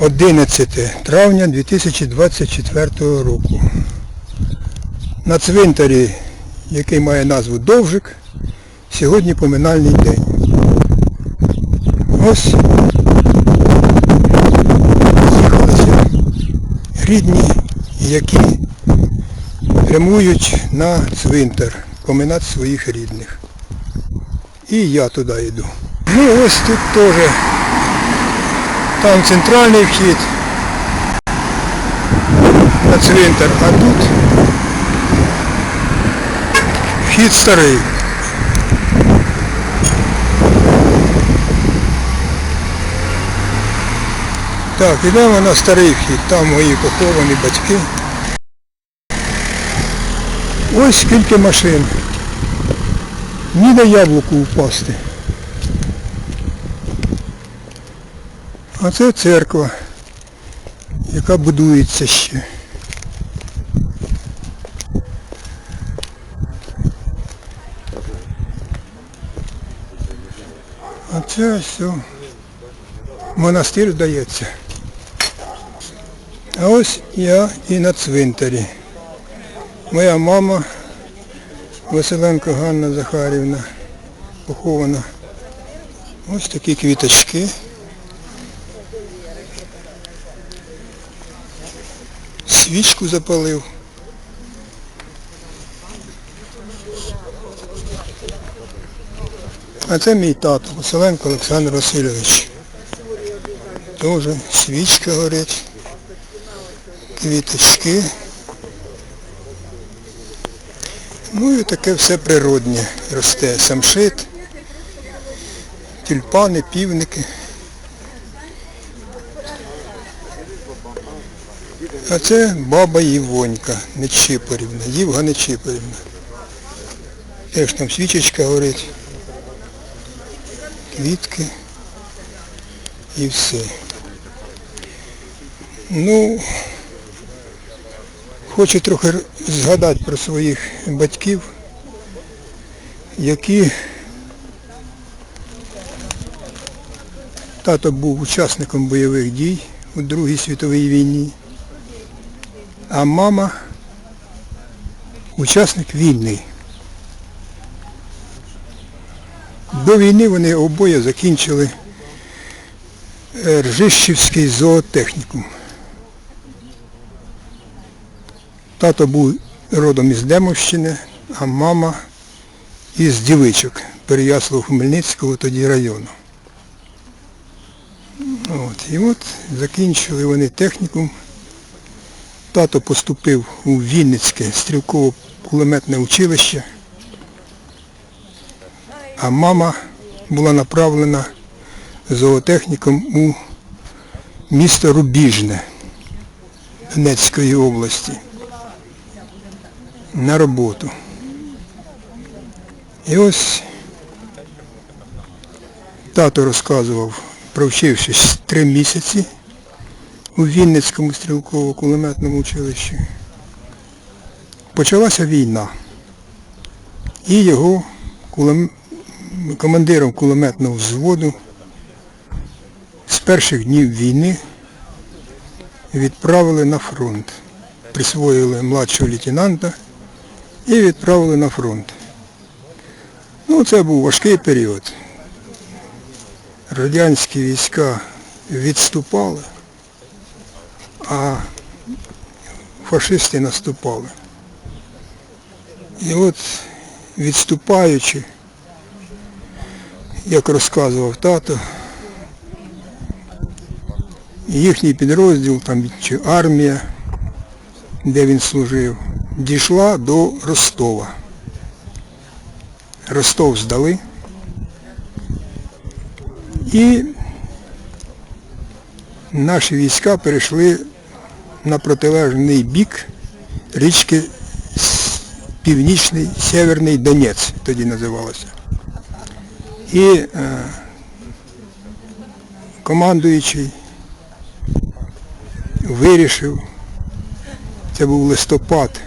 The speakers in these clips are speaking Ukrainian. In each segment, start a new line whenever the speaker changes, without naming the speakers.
11 травня 2024 року. На цвинтарі, який має назву Довжик, сьогодні поминальний день. Ось з'їхалися рідні, які прямують на цвинтар поминати своїх рідних. І я туди йду. Ну ось тут теж там центральний вхід на цвинтар, а тут вхід старий. Так, ідемо на старий вхід, там мої поховані батьки. Ось скільки машин. Ні на яблуку впасти. А це церква, яка будується ще. А це все монастир здається. А ось я і на цвинтарі. Моя мама Василенко Ганна Захарівна похована. Ось такі квіточки. Свічку запалив. А це мій тато, Василенко Олександр Васильович. Теж свічка горить, квіточки. Ну і таке все природнє росте. Самшит, тюльпани, півники. А це баба Євонька Нечипорівна, Євга Нечипорівна. Теж там свічечка горить, квітки і все. Ну, хочу трохи згадати про своїх батьків, які тато був учасником бойових дій у Другій світовій війні, а мама учасник війни. До війни вони обоє закінчили е, Ржищівський зоотехнікум. Тато був родом із Демовщини, а мама із Дівичок, Переяслав Хмельницького тоді району. От, і от закінчили вони технікум. Тато поступив у Вінницьке стрілково-кулеметне училище, а мама була направлена зоотехніком у місто Рубіжне Донецької області на роботу. І ось тато розказував, провчившись три місяці у Вінницькому стрілково-кулеметному училищі. Почалася війна. І його кулем... командиром кулеметного взводу з перших днів війни відправили на фронт. Присвоїли младшого лейтенанта і відправили на фронт. Ну, це був важкий період. Радянські війська відступали, а фашисти наступали. І от відступаючи, як розказував тато, їхній підрозділ, там чи армія, де він служив, дійшла до Ростова. Ростов здали. І наші війська перейшли на протилежний бік річки Північний Северний Донець, тоді називалося. І е, командуючий вирішив, це був листопад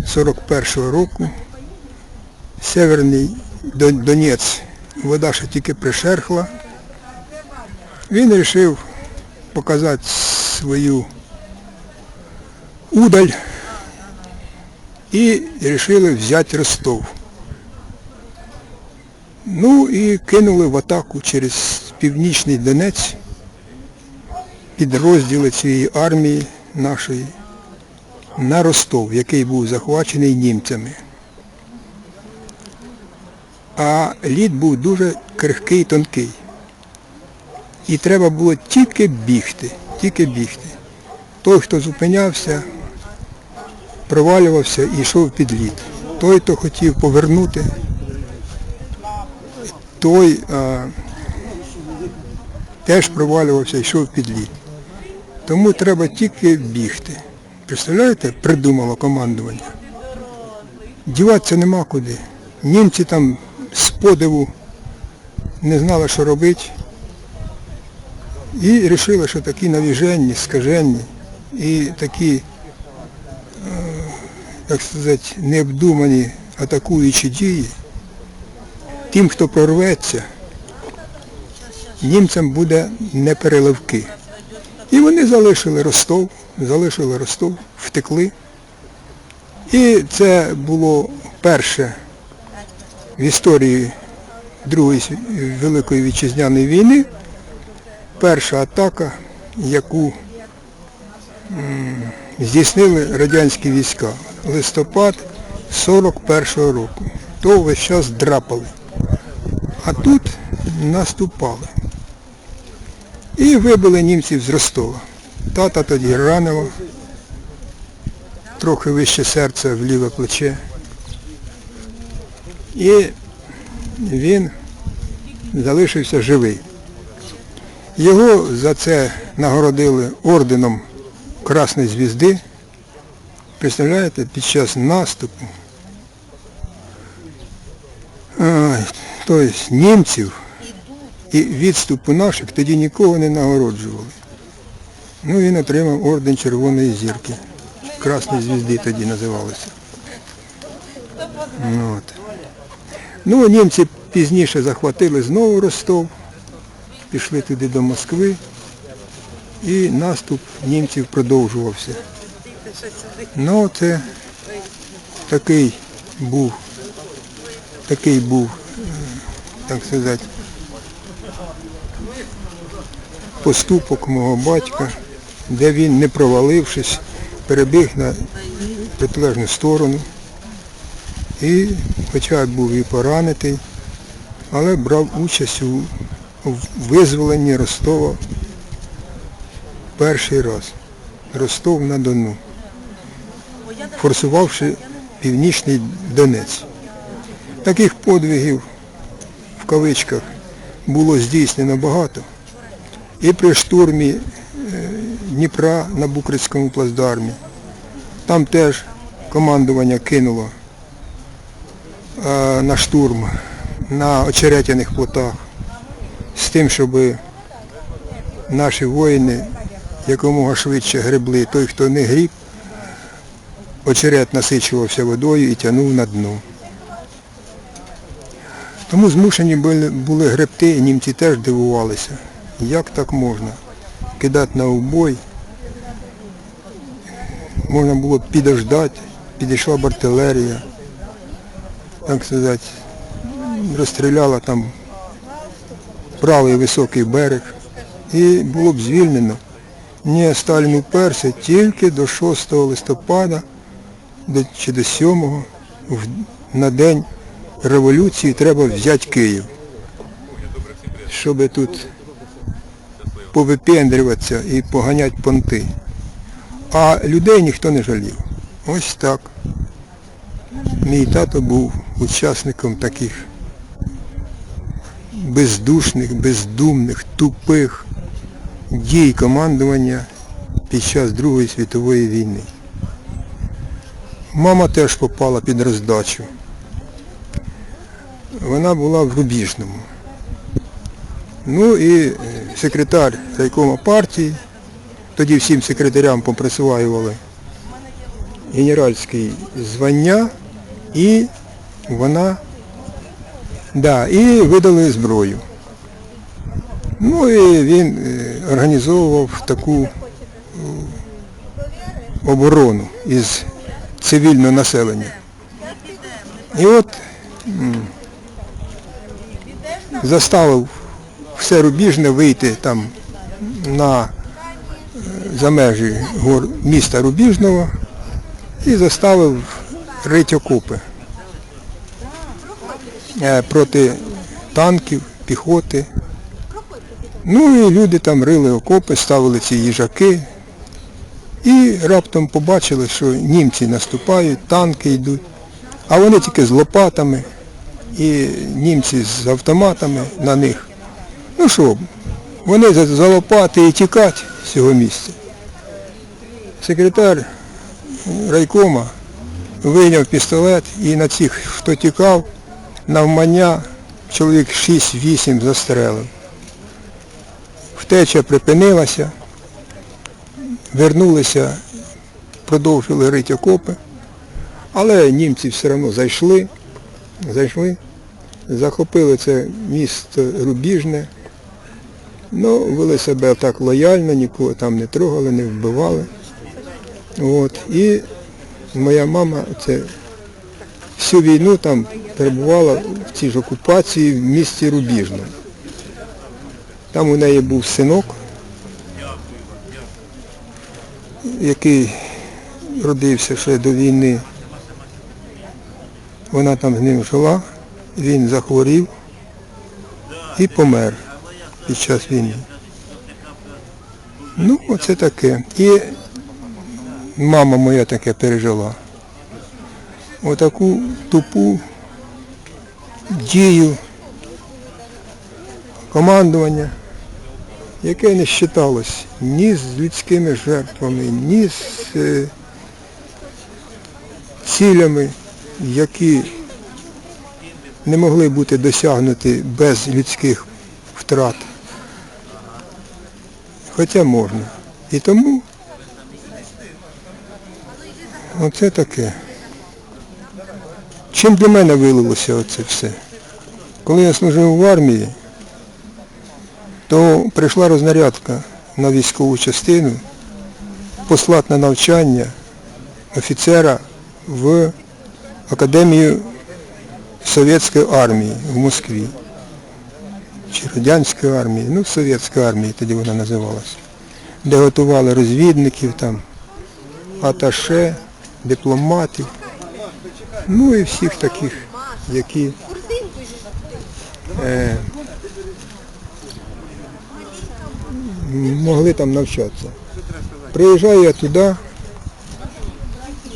41-го року, Северний Донець, вода ще тільки пришерхла. Він вирішив показати свою удаль і вирішили взяти Ростов. Ну і кинули в атаку через північний Донець підрозділи цієї армії нашої на Ростов, який був захвачений німцями. А лід був дуже крихкий тонкий. І треба було тільки бігти, тільки бігти. Той, хто зупинявся, провалювався і йшов під лід. Той, хто хотів повернути, той а, теж провалювався і йшов під лід. Тому треба тільки бігти. Представляєте, придумало командування. Діватися нема куди. Німці там з подиву не знали, що робити. І вирішили, що такі навіженні, скаженні і такі, так сказати, необдумані атакуючі дії, тим, хто прорветься, німцям буде непереливки. І вони залишили Ростов, залишили Ростов, втекли. І це було перше в історії Другої Великої Вітчизняної війни, перша атака, яку здійснили радянські війська. Листопад 41-го року. То весь час драпали. А тут наступали. І вибили німців з Ростова. Тата тоді ранило, трохи вище серця в ліве плече. І він залишився живий. Його за це нагородили орденом Красної Звізди. Представляєте, під час наступу тобто німців і відступу наших тоді нікого не нагороджували. Ну він отримав орден Червоної зірки. Красної звізди тоді називалося. Ну, от. ну німці пізніше захватили знову Ростов, пішли туди до Москви і наступ німців продовжувався. Ну це такий був, такий був, так сказати, поступок мого батька, де він, не провалившись, перебіг на протилежну сторону. І, хоча був і поранений, але брав участь у визволенні Ростова перший раз. Ростов на Дону, форсувавши північний Донець. Таких подвигів в кавичках було здійснено багато. І при штурмі е, Дніпра на Букрицькому плацдармі. Там теж командування кинуло е, на штурм на очеретяних плотах з тим, щоб наші воїни якомога швидше гребли. Той, хто не гріб, очерет насичувався водою і тягнув на дно. Тому змушені були, були гребти, і німці теж дивувалися, як так можна кидати на убой. Можна було підождати, підійшла б артилерія, так сказати, розстріляла там правий високий берег і було б звільнено. Ні, Сталін уперся тільки до 6 листопада чи до 7 на день революції треба взяти Київ. Щоб тут повипендрюватися і поганяти понти. А людей ніхто не жалів. Ось так. Мій тато був учасником таких бездушних, бездумних, тупих дій командування під час Другої світової війни. Мама теж попала під роздачу. Вона була в Рубіжному. Ну і е, секретар райкома партії, тоді всім секретарям поприсваювали генеральські звання і вона Да, і видали зброю. Ну і він е, організовував таку оборону із цивільного населення. І от заставив все рубіжне вийти там на е, за межі міста Рубіжного і заставив рить окопи е, проти танків, піхоти. Ну і люди там рили окопи, ставили ці їжаки. І раптом побачили, що німці наступають, танки йдуть, а вони тільки з лопатами і німці з автоматами на них. Ну що, вони за, лопати і тікать з цього місця. Секретар райкома вийняв пістолет і на цих, хто тікав, навмання чоловік 6-8 застрелив. Втеча припинилася, вернулися, продовжили рити окопи, але німці все одно зайшли, зайшли, захопили це місто Рубіжне, ну, вели себе так лояльно, нікого там не трогали, не вбивали. От. І моя мама це всю війну там перебувала в цій ж окупації в місті Рубіжне. Там у неї був синок, який родився ще до війни. Вона там з ним жила, він захворів і помер під час війни. Ну, оце таке. І мама моя таке пережила. Отаку тупу дію командування, яке не вважалось ні з людськими жертвами, ні з е, цілями, які не могли бути досягнуті без людських втрат. Хоча можна. І тому оце таке. Чим для мене вилилося оце все? Коли я служив в армії, то прийшла рознарядка на військову частину послати на навчання офіцера в Академію Совєтської армії в Москві. Чи Радянської армії, ну Совєтської армії тоді вона називалася. Де готували розвідників там, аташе, дипломатів, ну і всіх таких, які е, могли там навчатися. Приїжджаю я туди,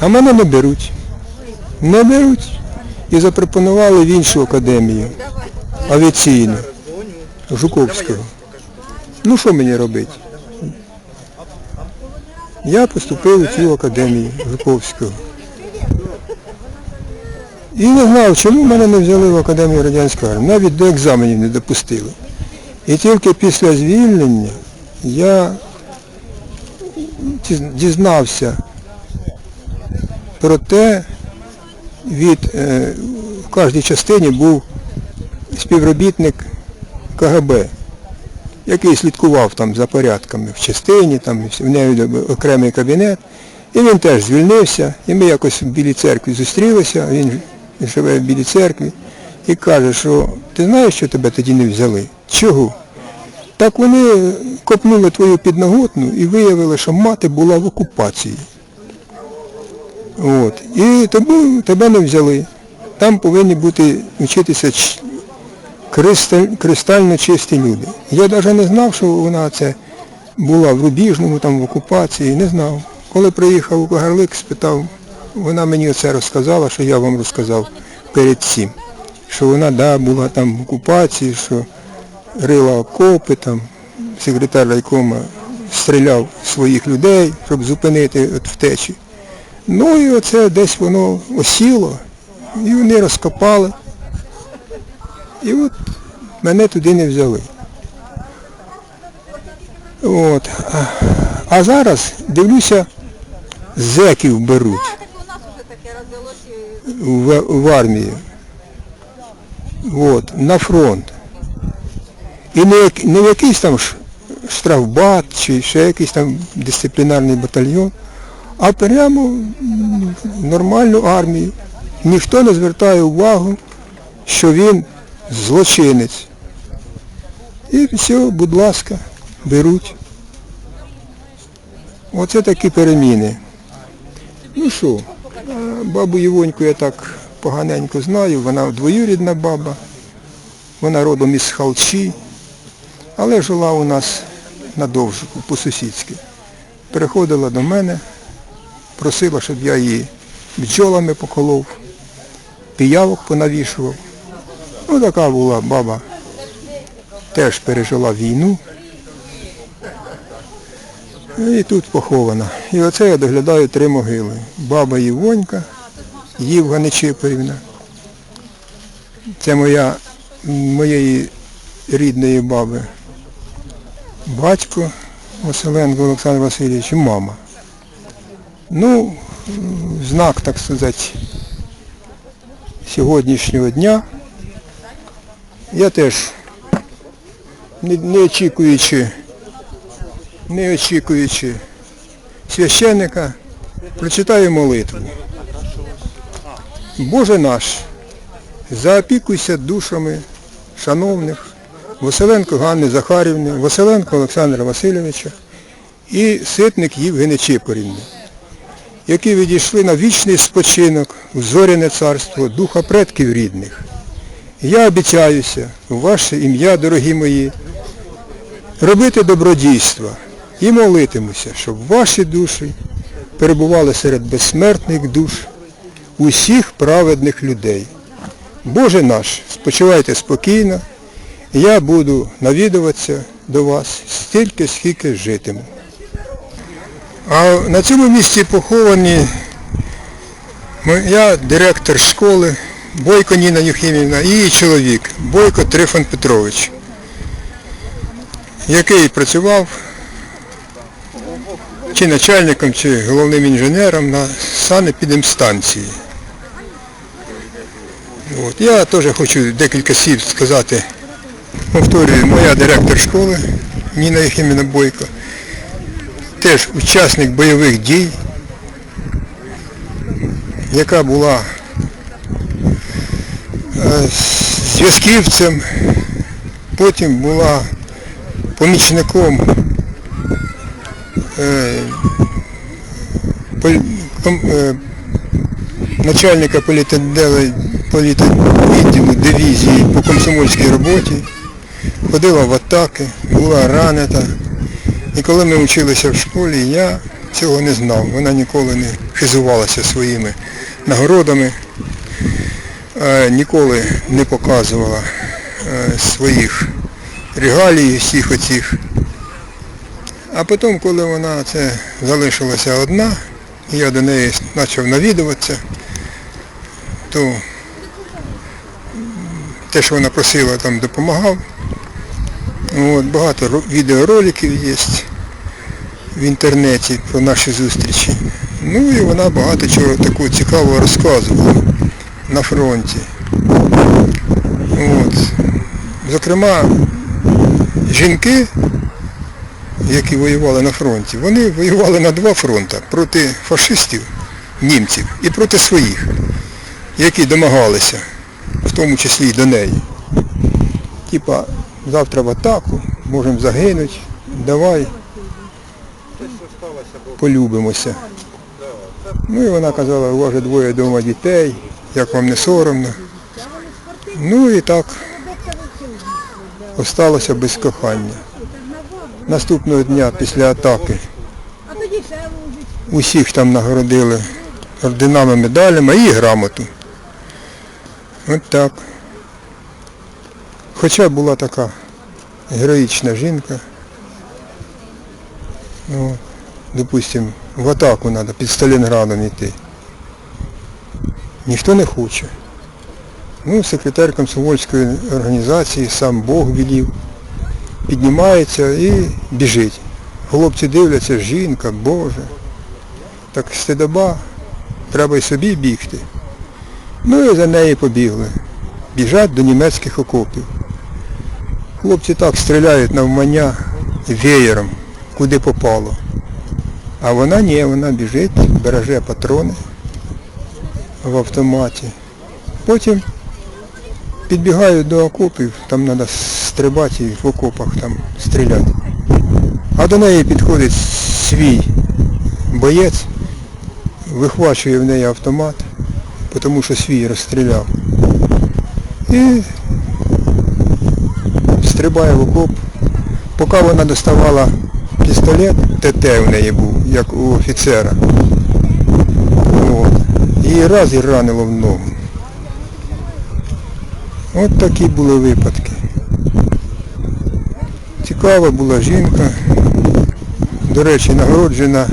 а мене не беруть. Не беруть. І запропонували в іншу академію, авіаційну, Жуковського. Ну що мені робити? Я поступив у цю академію Жуковського. І не знав, чому мене не взяли в Академію радянської армії. Навіть до екзаменів не допустили. І тільки після звільнення я дізнався про те, від е, в кожній частині був співробітник КГБ, який слідкував там за порядками в частині, там в неї окремий кабінет. І він теж звільнився, і ми якось в Білій церкві зустрілися, він живе в Білій церкві, і каже, що ти знаєш, що тебе тоді не взяли? Чого? Так вони копнули твою підноготну і виявили, що мати була в окупації. От. І тому тебе не взяли. Там повинні бути вчитися кристаль, кристально чисті люди. Я навіть не знав, що вона це була в Рубіжному, там в окупації, не знав. Коли приїхав у Кагарлик, спитав, вона мені оце розказала, що я вам розказав перед цим. Що вона да, була там в окупації, що рила окопи, там секретар райкома стріляв своїх людей, щоб зупинити от втечі. Ну і оце десь воно осіло, і вони розкопали. І от мене туди не взяли. От. А, зараз, дивлюся, зеків беруть в, в армію. От, на фронт. І не, не якийсь там штрафбат чи ще якийсь там дисциплінарний батальйон, а прямо нормальну армію. Ніхто не звертає увагу, що він злочинець. І все, будь ласка, беруть. Оце такі переміни. Ну що, бабу Євоньку я так поганенько знаю, вона двоюрідна баба, вона родом із Халчі, але жила у нас на Довжику, по-сусідськи. Приходила до мене, просила, щоб я її бджолами поколов, піявок понавішував. Ну така була баба, теж пережила війну. І тут похована. І оце я доглядаю три могили. Баба Євонька, Євга Нечипорівна. Це моя, моєї рідної баби. Батько Василенко Олександр Васильович і мама. Ну, знак, так сказати, сьогоднішнього дня. Я теж, не, очікуючи не очікуючи священника, прочитаю молитву. Боже наш, заопікуйся душами шановних Василенко Ганни Захарівни, Василенко Олександра Васильовича і ситник Євгени Чипорівни, які відійшли на вічний спочинок в зоряне царство духа предків рідних. Я обіцяюся у ваше ім'я, дорогі мої, робити добродійства і молитимуся, щоб ваші душі перебували серед безсмертних душ усіх праведних людей. Боже наш, спочивайте спокійно, я буду навідуватися до вас стільки, скільки житиму. А на цьому місці поховані я директор школи Бойко Ніна Юхімівна і її чоловік Бойко Трифон Петрович який працював чи начальником, чи головним інженером на санепідемстанції. От. Я теж хочу декілька слів сказати. Повторюю, моя директор школи Ніна Єхіміна Бойко, теж учасник бойових дій, яка була е, зв'язківцем, потім була помічником е, е, начальника політвідділу дивізії по комсомольській роботі, ходила в атаки, була ранена. І коли ми вчилися в школі, я цього не знав. Вона ніколи не хизувалася своїми нагородами, е, ніколи не показувала е, своїх регалій всіх оцих. А потім, коли вона це залишилася одна, я до неї почав навідуватися, то те, що вона просила, там допомагав. От, багато відеороликів є в інтернеті про наші зустрічі. Ну і вона багато чого такого цікавого розказувала на фронті. От. Зокрема, жінки, які воювали на фронті, вони воювали на два фронти проти фашистів, німців і проти своїх, які домагалися, в тому числі і до неї. Типа, завтра в атаку, можемо загинути, давай полюбимося. Ну і вона казала, у вас же двоє вдома дітей, як вам не соромно. Ну і так осталося без кохання. Наступного дня після атаки усіх там нагородили орденами, медалями і грамоту. От так. Хоча була така героїчна жінка. Ну, допустимо, в атаку треба під Сталінградом йти. Ніхто не хоче. Ну, секретар комсомольської організації, сам Бог велів, піднімається і біжить. Хлопці дивляться, жінка, Боже. Так стидоба, треба й собі бігти. Ну і за нею побігли. Біжать до німецьких окопів. Хлопці так стріляють навмання, веєром, куди попало. А вона ні, вона біжить, береже патрони в автоматі. Потім підбігаю до окопів, там треба стрибати і в окопах там стріляти. А до неї підходить свій боєць, вихвачує в неї автомат, тому що свій розстріляв. І стрибає в окоп. Поки вона доставала пістолет, ТТ в неї був, як у офіцера. От. І раз і ранило в ногу. От такі були випадки. Цікава була жінка, до речі, нагороджена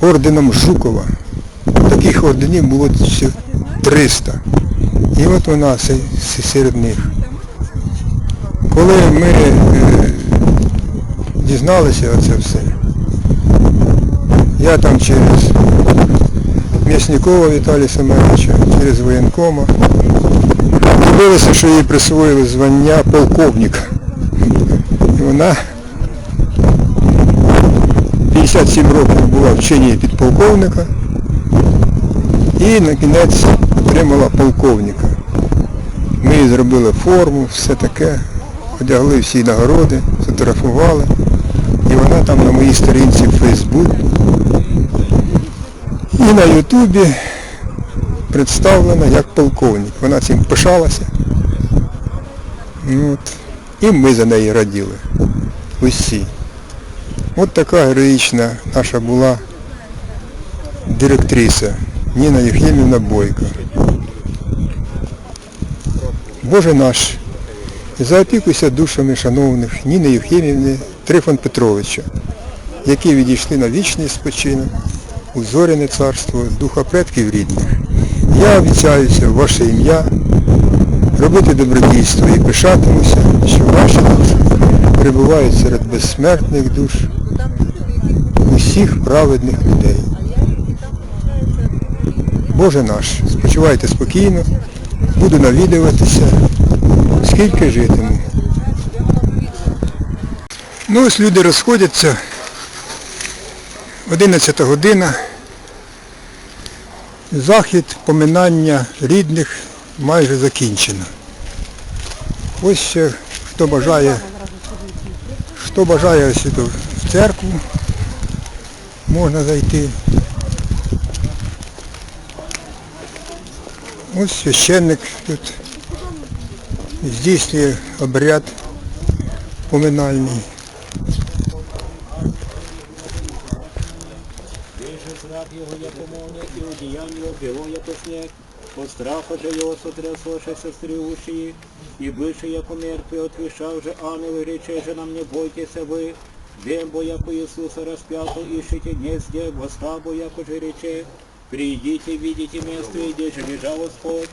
орденом Жукова. Таких орденів було 300. І от вона се- се- серед них. Коли ми е, дізналися оце все, я там через М'ясникова Віталія Семеновича, через воєнкома, дивилися, що їй присвоїли звання полковника. І вона 57 років була в чині підполковника і на кінець отримала полковника. Ми їй зробили форму, все таке, одягли всі нагороди, фотографували. І вона там на моїй сторінці в Фейсбук і на Ютубі представлена як полковник. Вона цим пишалася. От. І ми за неї раділи. Усі. От така героїчна наша була директриса Ніна Євгенівна Бойко. Боже наш, заопікуйся душами шановних Ніни Євгенівни Трифон Петровича, які відійшли на вічний спочинок у зоряне царство духа предків рідних. Я обіцяюся в ваше ім'я робити добродійство і пишатимуся, що ваші душі перебувають серед безсмертних душ усіх праведних людей. Боже наш, спочивайте спокійно, буду навідуватися, скільки житиму. Ну ось люди розходяться. 11 година. Захід поминання рідних майже закінчено. Ось ще хто бажає, хто бажає сюди в церкву, можна зайти. Ось священник тут здійснює обряд поминальний.
Як і як. От страху же його сотрясошися стрігущі, і бивши, як у мертві, отвішав же ангел, рече же нам не бойтеся ви, Дембо, яко Иисуса распятого, ищите не где, восстабо, яко же рече, придите, видите место, где же лежал Господь,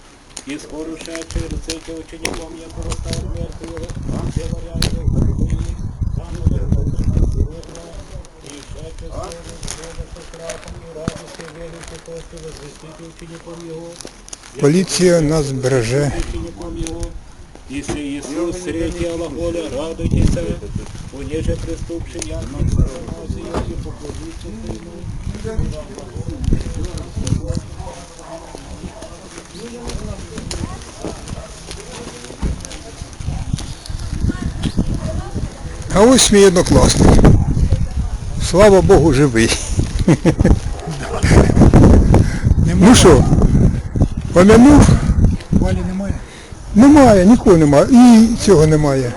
и скоро ушедший, рцете учеником, яко восстал мертвый, вам говоря, его Господи, там уже и шедший Бога со страхом и радостью веруйте, Господи, возвестите учеником Его,
Поліція нас береже.
учеником Его, Если Иисус среди Аллахоля, радуйтесь, понеже преступший я, и поклониться Сыну,
А ось мій однокласник. Слава Богу, живий. Ну що, помянув?
Валі немає.
Немає, нікого немає. І цього немає.